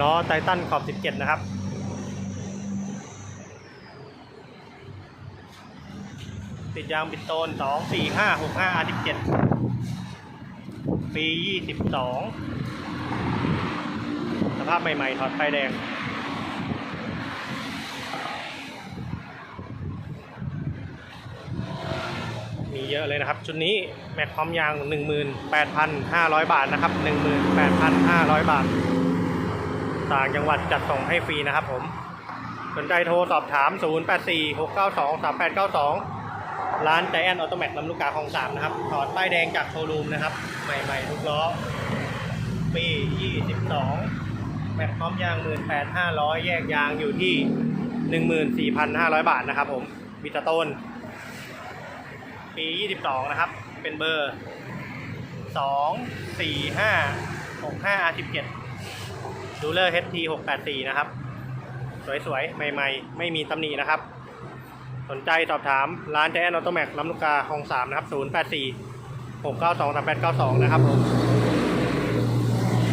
ล้อไททันขอบ 17 นะครับ ติดยางปิดโตน 2 4 5 6 5 R17 ปี 22 สภาพใหม่ ๆ ถอดไฟแดงมีเยอะเลยนะครับ ชุดนี้แม็กพร้อมยาง 18,500 บาทนะครับ 18,500 บาท ต่างจังหวัดจัดส่งให้ฟรีนะครับผมสนใจโทรสอบถาม 0846923892 ร้านใจแอนออโตแมทลำลูกกาคลองสามนะครับถอดป้ายแดงจากโชว์รูมนะครับ ใหม่ๆทุกล้อ ปี 22 แม็กพร้อมยาง 18,500 แยกยางอยู่ที่ 14,500 บาทนะครับผมบิตาต้น ปี 22 นะครับ เป็นเบอร์ 2 4 5 6 5 R17 ดูเลอร์ HT 684 นะครับ สวยๆ ใหม่ๆ ไม่มีตำหนินะครับ สนใจสอบถามร้านแจแอนออโตแม็กลำลูกกาคลอง3นะครับ 084 692 3892 นะครับผม